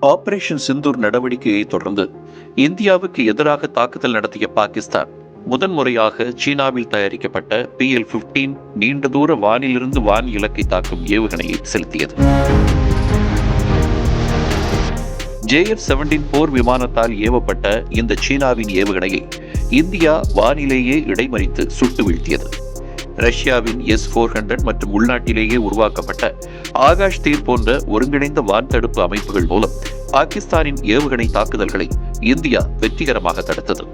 Operation Sindoor நடவடிக்கையை தொடர்ந்து இந்தியாவுக்கு எதிராக தாக்குதல் நடத்திய பாகிஸ்தான் முதன்முறையாக சீனாவில் தயாரிக்கப்பட்ட பிஎல் பிப்டீன் நீண்ட தூர வானிலிருந்து வான் இலக்கை தாக்கும் ஏவுகணையை செலுத்தியது. ஜேஎஃப் செவன்டீன் போர் விமானத்தால் ஏவப்பட்ட இந்த சீனாவின் ஏவுகணையை இந்தியா வானிலேயே இடைமறித்து சுட்டு வீழ்த்தியது. ரஷ்யாவின் எஸ் ஃபோர் ஹண்ட்ரட் மற்றும் உள்நாட்டிலேயே உருவாக்கப்பட்ட ஆகாஷ் தீர் போன்ற ஒருங்கிணைந்த வான்தடுப்பு அமைப்புகள் மூலம் பாகிஸ்தானின் ஏவுகணை தாக்குதல்களை இந்தியா வெற்றிகரமாக தடுத்தது.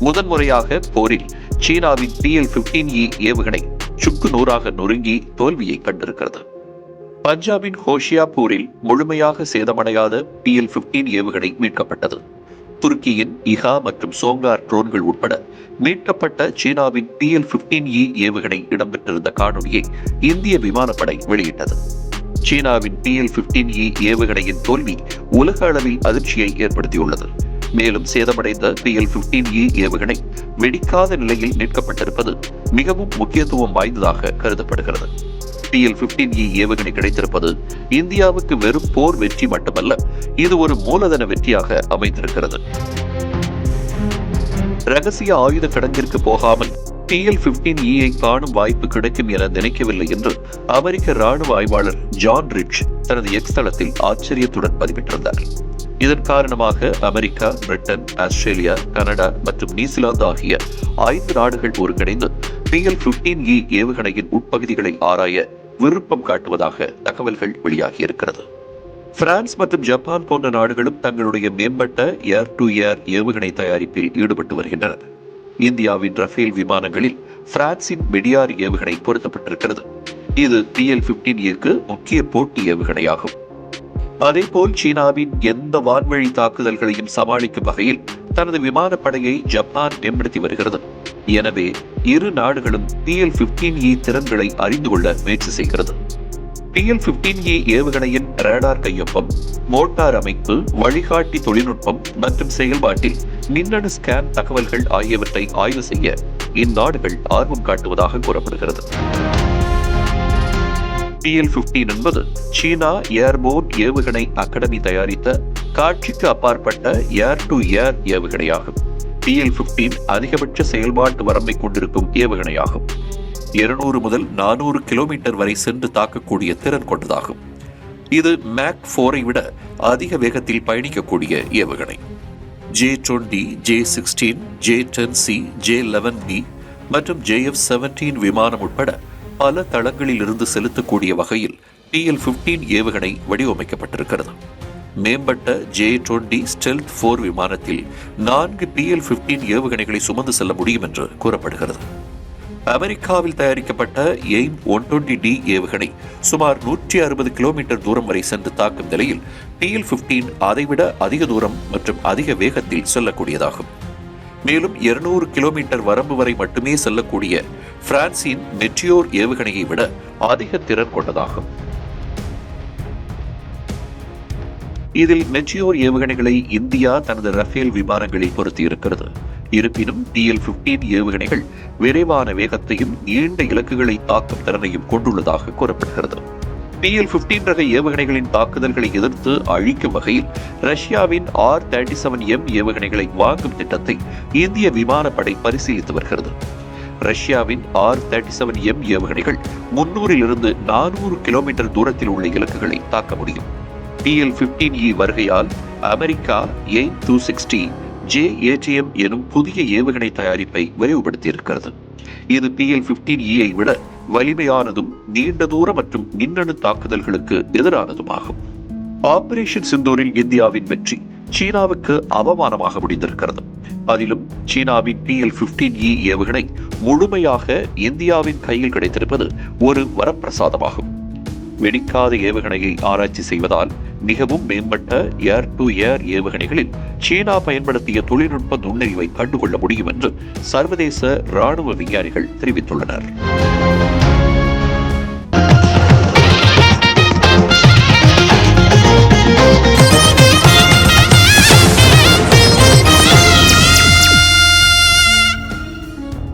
முதன்முறையாக போரில் சீனாவின் பிஎல் பிப்டீன் இ ஏவுகணை சுக்கு நூறாக நொறுங்கி தோல்வியை கண்டிருக்கிறது. பஞ்சாபின் ஹோஷியாபூரில் முழுமையாக சேதமடையாத பிஎல் பிப்டீன் ஏவுகணை மீட்கப்பட்டது. துருக்கியின் இஹா மற்றும் சோங்கார் ட்ரோன்கள் உட்பட மீட்கப்பட்ட சீனாவின் பிஎல் பிப்டீன் இ ஏவுகணை இடம்பெற்றிருந்த காணொலியை இந்திய விமானப்படை வெளியிட்டது. சீனாவின் பிஎல் பிப்டீன் இ ஏவுகணையின் தோல்வி உலக அளவில் அதிர்ச்சியை ஏற்படுத்தியுள்ளது. மேலும் சேதமடைந்த பிஎல் பிப்டீன் இ ஏவுகணை வெடிக்காத நிலையில் மீட்கப்பட்டிருப்பது மிகவும் முக்கியத்துவம் வாய்ந்ததாக கருதப்படுகிறது. பிஎல் பிப்டீன் இ ஏவுகணை கிடைத்திருப்பது இந்தியாவுக்கு வெறும் போர் வெற்றி மட்டுமல்ல இது ஒரு மூலதன வெற்றியாக அமைந்திருக்கிறது. ரகசிய ஆயுத கிடங்கிற்கு போகாமல் டிஎல் பிப்டீன் இஐ காணும் வாய்ப்பு கிடைக்கும் என நினைக்கவில்லை என்று அமெரிக்க ராணுவ ஆய்வாளர் ஜான் ரிச் தனது எக்ஸ் தளத்தில் ஆச்சரியத்துடன் பதிவிட்டிருந்தார். இதன் காரணமாக அமெரிக்கா பிரிட்டன் ஆஸ்திரேலியா கனடா மற்றும் நியூசிலாந்து ஆகிய ஐந்து நாடுகள் ஒருங்கிணைந்து பிஎல் பிப்டீன் இ ஏவுகணையின் உட்பகுதிகளை ஆராய விருப்பம் காட்டுவதாக தகவல்கள் வெளியாகி இருக்கிறது. பிரான்ஸ் மற்றும் ஜப்பான் போன்ற நாடுகளும் தங்களுடைய மேம்பட்ட ஏர் டு ஏர் ஏவுகணை தயாரிப்பில் ஈடுபட்டு வருகின்றன இந்தியாவின் ரஃபேல் விமானங்களில் பிரான்சின் மெடியார் ஏவுகணை பொருத்தப்பட்டிருக்கிறது. இது பிஎல் பிப்டீன் ஏக்கு முக்கிய போட்டி ஏவுகணையாகும். அதேபோல் சீனாவின் எந்த வான்வழி தாக்குதல்களையும் சமாளிக்கும் வகையில் தனது விமானப்படையை ஜப்பான் மேம்படுத்தி வருகிறது. எனவே இரு நாடுகளும் பிஎல் பிப்டீன் இ திறன்களை அறிந்து கொள்ள முயற்சி செய்கிறது. பிஎல் பிப்டீன் ஏ ஏவுகணையின் ரேடார் கையொப்பம் மோட்டார் அமைப்பு வழிகாட்டி தொழில்நுட்பம் மற்றும் செயல்பாட்டில் மின்னணு ஸ்கேன் தகவல்கள் ஆகியவற்றை ஆய்வு செய்ய இந்நாடுகள் ஆர்வம் காட்டுவதாக கூறப்படுகிறது. பிஎல் பிப்டீன் என்பது சீனா ஏர்போர்ட் ஏவுகணை அகாடமி தயாரித்த காட்சிக்கு அப்பாற்பட்ட ஏர் டு ஏர் ஏவுகணையாகும். பிஎல் பிப்டீன் அதிகபட்ச செயல்பாட்டு வரம்பை கொண்டிருக்கும் ஏவுகணையாகும். இருநூறு முதல் நானூறு கிலோமீட்டர் வரை சென்று தாக்கக்கூடிய திறன் கொண்டதாகும். இது மேக் போரை விட அதிக வேகத்தில் பயணிக்கக்கூடிய ஏவுகணை. J twenty J sixteen J ten C J eleven B மற்றும் ஜேஎஃப் செவன்டீன் விமானம் உட்பட பல தளங்களில் இருந்து செலுத்தக்கூடிய வகையில் பிஎல் பிப்டீன் ஏவுகணை வடிவமைக்கப்பட்டிருக்கிறது. மேம்பட்ட ஜே டுவெண்டி ஸ்டெல்த் போர் விமானத்தில் நான்கு பிஎல் பிப்டீன் ஏவுகணைகளை சுமந்து செல்ல முடியும் என்று கூறப்படுகிறது. அமெரிக்காவில் தயாரிக்கப்பட்ட எய்ம் ஒன் டுவெண்டி டி ஏவுகணை சுமார் நூற்றி அறுபது கிலோமீட்டர் தூரம் வரை சென்று தாக்கும் நிலையில் பிஎல் பிப்டீன் அதைவிட அதிக தூரம் மற்றும் அதிக வேகத்தில் செல்லக்கூடியதாகும். மேலும் இருநூறு கிலோமீட்டர் வரம்பு வரை மட்டுமே செல்லக்கூடிய பிரான்சின் மெட்டியோர் ஏவுகணையை விட அதிக திறன் கொண்டதாகும். இதில் மெச்சியோர் ஏவுகணைகளை இந்தியா தனது ரஃபேல் விமானங்களில் பொருத்தியிருக்கிறது. இருப்பினும் டிஎல் பிப்டீன் ஏவுகணைகள் விரைவான வேகத்தையும் நீண்ட இலக்குகளை தாக்கும் திறனையும் கொண்டுள்ளதாக கூறப்படுகிறது. டிஎல் பிப்டீன் ரக ஏவுகணைகளின் தாக்குதல்களை எதிர்த்து அழிக்கும் வகையில் ரஷ்யாவின் ஆர் தேர்ட்டி செவன் எம் ஏவுகணைகளை வாங்கும் திட்டத்தை இந்திய விமானப்படை பரிசீலித்து வருகிறது. ரஷ்யாவின் ஆர் தேர்ட்டி செவன் எம் ஏவுகணைகள் முன்னூறிலிருந்து நானூறு கிலோமீட்டர் தூரத்தில் உள்ள இலக்குகளை தாக்க முடியும். பிஎல் பிப்டீன் இ வருகையால் America eight two sixty J ATM எனும் புதிய ஏவுகணை தயாரிப்பை விரைவுபடுத்தியிருக்கிறது. இது பிஎல் பிப்டீன் இயை விட வலிமையானதும் நீண்ட தூர மற்றும் மின்னணு தாக்குதல்களுக்கு எதிரானதுமாகும். ஆபரேஷன் சிந்தூரில் இந்தியாவின் வெற்றி சீனாவுக்கு அவமானமாக முடிந்திருக்கிறது. அதிலும் சீனாவின் பிஎல் பிப்டீன் இ ஏவுகணை முழுமையாக இந்தியாவின் கையில் கிடைத்திருப்பது ஒரு வரப்பிரசாதமாகும். வெடிக்காத ஏவுகணையை ஆராய்ச்சி செய்வதால் மிகவும் மேம்பட்ட ஏர் டு ஏர் ஏவுகணைகளில் சீனா பயன்படுத்திய தொழில்நுட்ப நுண்ணறிவை கண்டுகொள்ள முடியும் என்று சர்வதேச ராணுவ விஞ்ஞானிகள் தெரிவித்துள்ளனர்.